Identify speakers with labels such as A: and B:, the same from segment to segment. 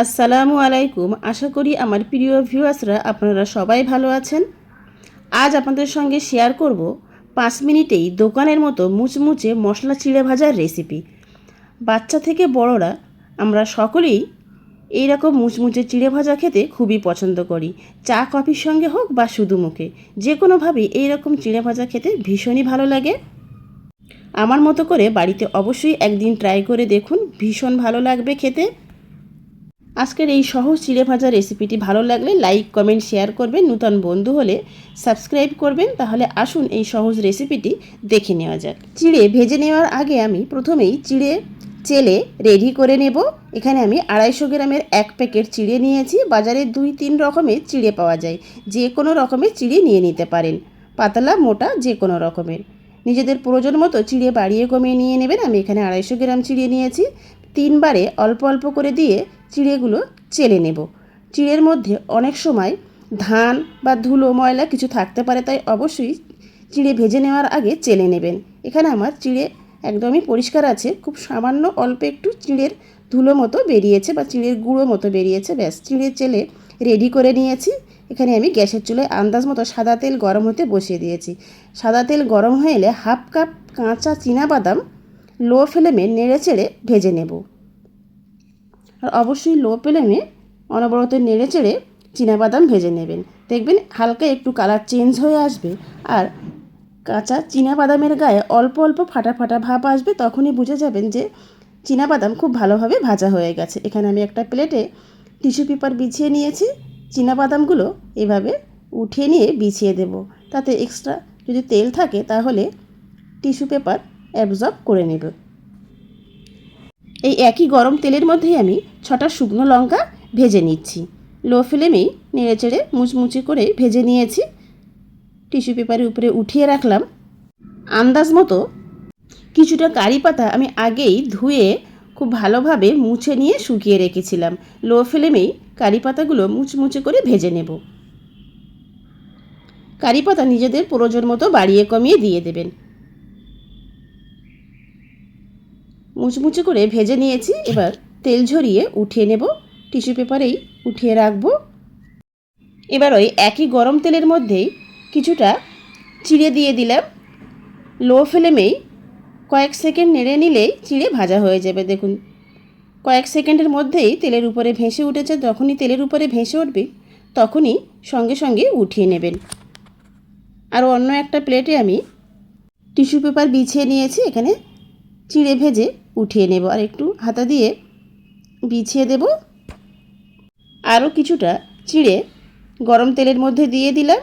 A: আসসালামু আলাইকুম। আশা করি আমার প্রিয় ভিউয়ার্সরা আপনারা সবাই ভালো আছেন। আজ আপনাদের সঙ্গে শেয়ার করব পাঁচ মিনিটেই দোকানের মতো মুচমুচে মশলা চিড়ে ভাজার রেসিপি। বাচ্চা থেকে বড়রা আমরা সকলেই এই রকম মুচমুচে চিড়ে ভাজা খেতে খুবই পছন্দ করি। চা, কফির সঙ্গে হোক বা শুধু মুখে যে কোনোভাবেই এই রকম চিড়ে ভাজা খেতে ভীষণই ভালো লাগে। আমার মতো করে বাড়িতে অবশ্যই একদিন ট্রাই করে দেখুন, ভীষণ ভালো লাগবে খেতে। আজকের এই সহজ চিড়ে ভাজা রেসিপিটি ভালো লাগলে লাইক কমেন্ট শেয়ার করবেন। নূতন বন্ধু হলে সাবস্ক্রাইব করবেন। তাহলে আসুন এই সহজ রেসিপিটি দেখে নেওয়া যাক। চিড়ে ভেজে নেওয়ার আগে আমি প্রথমেই চিড়ে চেলে রেডি করে নেব। এখানে আমি আড়াইশো গ্রামের এক প্যাকেট চিড়ে নিয়েছি। বাজারে দুই তিন রকমের চিড়ে পাওয়া যায়। যে কোনো রকমের চিড়ে নিয়ে নিতে পারেন। পাতলা, মোটা, যে কোনো রকমের। নিজেদের প্রয়োজন মতো চিড়ে বাড়িয়ে কমিয়ে নিয়ে নেবেন। আমি এখানে আড়াইশো গ্রাম চিড়ে নিয়েছি। তিনবারে অল্প অল্প করে দিয়ে চিড়েগুলো চেলে নেব। চিড়ের মধ্যে অনেক সময় ধান বা ধুলো, ময়লা কিছু থাকতে পারে, তাই অবশ্যই চিড়ে ভেজে নেওয়ার আগে চেলে নেবেন। এখানে আমার চিড়ে একদমই পরিষ্কার আছে, খুব সামান্য অল্প একটু চিড়ের ধুলো মতো বেরিয়েছে বা চিড়ের গুঁড়ো মতো বেরিয়েছে। ব্যাস, চিড়ে চেলে রেডি করে নিয়েছি। এখানে আমি গ্যাসের চুলায় আন্দাজ মতো সাদা তেল গরম হতে বসিয়ে দিয়েছি। সাদা তেল গরম হয়ে এলে হাফ কাপ কাঁচা বাদাম লো ফ্লেমে নেড়ে চেড়ে ভেজে নেব। আর অবশ্যই লো ফ্লেমে অনবরত নেড়ে চেড়ে বাদাম ভেজে নেবেন। দেখবেন হালকা একটু কালার চেঞ্জ হয়ে আসবে। আর কাঁচা বাদামের গায়ে অল্প অল্প ফাটা ফাটা ভাব আসবে, তখনই বুঝে যাবেন যে বাদাম খুব ভালোভাবে ভাজা হয়ে গেছে। এখানে আমি একটা প্লেটে টিস্যু পেপার বিছিয়ে নিয়েছি। বাদামগুলো এভাবে উঠিয়ে নিয়ে বিছিয়ে দেব। তাতে এক্সট্রা যদি তেল থাকে, তাহলে টিস্যু পেপার অ্যাবজর্ব করে নেবে। এই একই গরম তেলের মধ্যেই আমি ছটা শুকনো লঙ্কা ভেজে নিচ্ছি। লো ফ্লেমেই নেড়ে চেড়ে মুচমুচি করে ভেজে নিয়েছি। টিস্যু পেপারের উপরে উঠিয়ে রাখলাম। আন্দাজ মতো কিছুটা কারি পাতা আমি আগেই ধুয়ে খুব ভালোভাবে মুছে নিয়ে শুকিয়ে রেখেছিলাম। লো ফ্লেমেই কারি পাতাগুলো মুচমুচে করে ভেজে নেব। কারি পাতা নিজেদের প্রয়োজন মতো বাড়িয়ে কমিয়ে দিয়ে দেবেন। মুচমুচে করে ভেজে নিয়েছি। এবার তেল ঝরিয়ে উঠিয়ে নেব। টিস্যু পেপারেই উঠিয়ে রাখব। এবার ওই একই গরম তেলের মধ্যেই কিছুটা চিড়ে দিয়ে দিলাম। লো ফ্লেমেই কয়েক সেকেন্ড নেড়ে নিলেই চিড়ে ভাজা হয়ে যাবে, দেখুন। কয়েক সেকেন্ডের মধ্যেই তেলের উপরে ভেসে উঠেছে। যখনই তেলের উপরে ভেসে উঠবে, তখনই সঙ্গে সঙ্গে উঠিয়ে নেবেন। আর অন্য একটা প্লেটে আমি টিস্যু পেপার বিছিয়ে নিয়েছি। এখানে চিড়ে ভেজে উঠিয়ে নেব আর একটু হাতা দিয়ে বিছিয়ে দেব। আরও কিছুটা চিড়ে গরম তেলের মধ্যে দিয়ে দিলাম।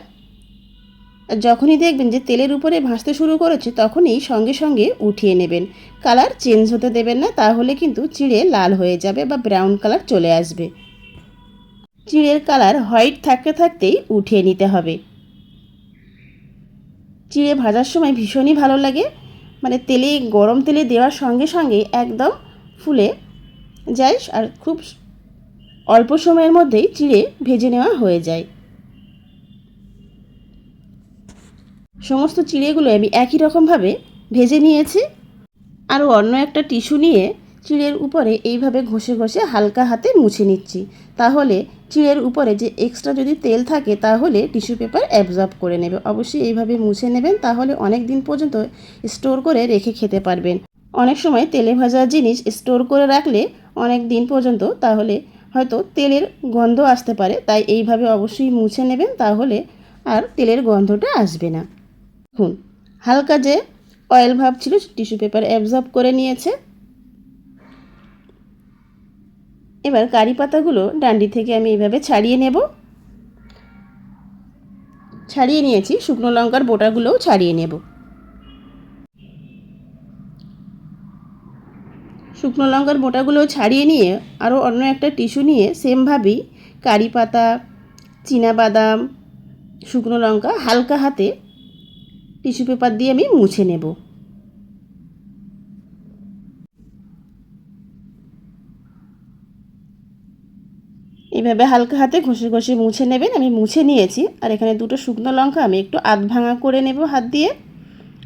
A: আর যখনই দেখবেন যে তেলের উপরে ভাসতে শুরু করেছে, তখনই সঙ্গে সঙ্গে উঠিয়ে নেবেন। কালার চেঞ্জ হতে দেবেন না, তাহলে কিন্তু চিড়ে লাল হয়ে যাবে বা ব্রাউন কালার চলে আসবে। চিড়ের কালার হোয়াইট থাকতে থাকতেই উঠিয়ে নিতে হবে। চিড়ে ভাজার সময় ভীষণই ভালো লাগে। মানে তেলে, গরম তেলে দেওয়ার সঙ্গে সঙ্গে একদম ফুলে যায় আর খুব অল্প সময়ের মধ্যেই চিড়ে ভেজে নেওয়া হয়ে যায়। সমস্ত চিড়েগুলো আমি একই রকমভাবে ভেজে নিয়েছি। আরও অন্য একটা টিস্যু নিয়ে চিড়ের উপরে এইভাবে ঘষে ঘষে হালকা হাতে মুছে নিচ্ছি। তাহলে চিড়ের উপরে যে এক্সট্রা যদি তেল থাকে, তাহলে টিস্যু পেপার অ্যাবজর্ব করে নেবে। অবশ্যই এইভাবে মুছে নেবেন, তাহলে অনেক দিন পর্যন্ত স্টোর করে রেখে খেতে পারবেন। অনেক সময় তেলে ভাজা জিনিস স্টোর করে রাখলে অনেক দিন পর্যন্ত তাহলে হয়তো তেলের গন্ধ আসতে পারে। তাই এইভাবে অবশ্যই মুছে নেবেন, তাহলে আর তেলের গন্ধটা আসবে না। দেখুন, হালকা যে অয়েল ভাব ছিল টিস্যু পেপার অ্যাবজর্ব করে নিয়েছে। এবার কারি পাতাগুলো ডান্ডি থেকে আমি এইভাবে ছাড়িয়ে নেব। ছাড়িয়ে নিয়েছি, শুকনো লঙ্কার বোটাগুলোও ছাড়িয়ে নেব। শুকনো লঙ্কার বোটাগুলো ছাড়িয়ে নিয়ে আরও অন্য একটা টিস্যু নিয়ে সেমভাবেই কারি পাতা বাদাম, শুকনো লঙ্কা হালকা হাতে টিস্যু পেপার দিয়ে আমি মুছে নেব। এইভাবে হালকা হাতে ঘষে ঘষে মুছে নেবেন। আমি মুছে নিয়েছি। আর এখানে দুটো শুকনো লঙ্কা আমি একটু আধ ভাঙা করে নেব হাত দিয়ে।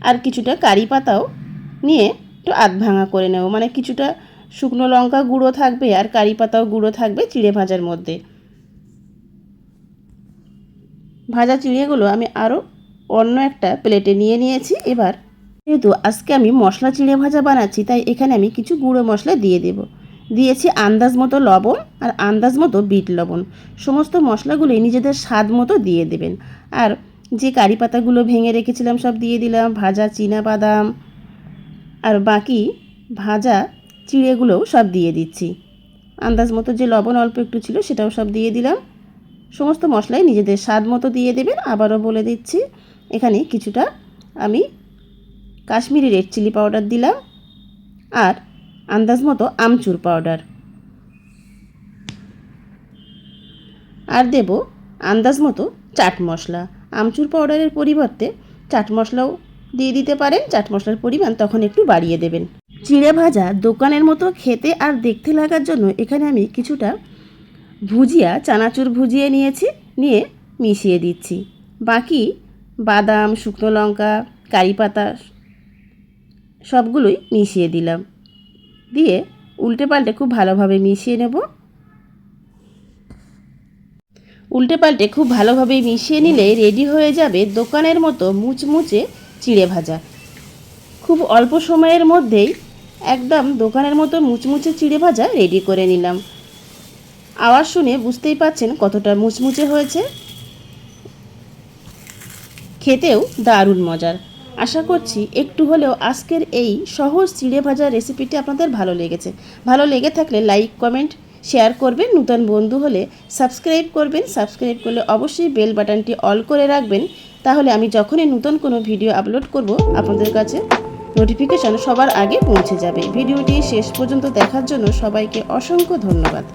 A: আর কিছুটা কারি পাতাও নিয়ে একটু আধ ভাঙা করে নেব। মানে কিছুটা শুকনো লঙ্কা গুঁড়ো থাকবে আর কারি পাতাও গুঁড়ো থাকবে চিড়ে ভাজার মধ্যে। ভাজা চিড়েগুলো আমি আরও অন্য একটা প্লেটে নিয়ে নিয়েছি। এবার যেহেতু আজকে আমি মশলা চিড়ে ভাজা বানাচ্ছি, তাই এখানে আমি কিছু গুঁড়ো মশলা দিয়ে দেব। দিয়েছি আন্দাজ মতো লবণ আর আন্দাজ মতো বিট লবণ। সমস্ত মশলাগুলোই নিজেদের স্বাদ মতো দিয়ে দেবেন। আর যে কারি পাতাগুলো ভেঙে রেখেছিলাম সব দিয়ে দিলাম, ভাজা চীনা বাদাম। আর বাকি ভাজা চিড়েগুলোও সব দিয়ে দিচ্ছি। আন্দাজ মতো যে লবণ অল্প একটু ছিল সেটাও সব দিয়ে দিলাম। সমস্ত মশলাই নিজেদের স্বাদ মতো দিয়ে দেবেন। আবারও বলে দিচ্ছি, এখানে কিছুটা আমি কাশ্মীরি রেড চিলি পাউডার দিলাম। আর আন্দাজ মতো আমচুর পাউডার। আর দেব আন্দাজ মতো চাট মশলা। আমচুর পাউডারের পরিবর্তে চাট মশলাও দিয়ে দিতে পারেন। চাট মশলার পরিমাণ তখন একটু বাড়িয়ে দেবেন। চিড়ে ভাজা দোকানের মতো খেতে আর দেখতে লাগার জন্য এখানে আমি কিছুটা ভুজিয়া, চানাচুর ভুজিয়ে নিয়েছি, নিয়ে মিশিয়ে দিচ্ছি। বাকি বাদাম, শুকনো লঙ্কা, কারি পাতা, সবগুলোই মিশিয়ে দিলাম। দিয়ে উল্টে পাল্টে খুব ভালোভাবে মিশিয়ে নেব। উল্টে পাল্টে খুব ভালোভাবে মিশিয়ে নিলে রেডি হয়ে যাবে দোকানের মতো মুচমুচে চিড়ে ভাজা। খুব অল্প সময়ের মধ্যেই একদম দোকানের মতো মুচমুচে চিড়ে ভাজা রেডি করে নিলাম। আওয়াজ শুনে বুঝতেই পাচ্ছেন কতটা মুচমুচে হয়েছে। খেতেও দারুণ মজার। আশা করছি একটু হলেও আজকের এই সহজ চিড়ে ভাজা রেসিপিটি আপনাদের ভালো লেগেছে। ভালো লেগে থাকলে লাইক কমেন্ট শেয়ার করবেন। নূতন বন্ধু হলে সাবস্ক্রাইব করবেন। সাবস্ক্রাইব করলে অবশ্যই বেল বাটনটি অল করে রাখবেন। তাহলে আমি যখনই নতুন কোনো ভিডিও আপলোড করব, আপনাদের কাছে নোটিফিকেশন সবার আগে পৌঁছে যাবে। ভিডিওটি শেষ পর্যন্ত দেখার জন্য সবাইকে অসংখ্য ধন্যবাদ।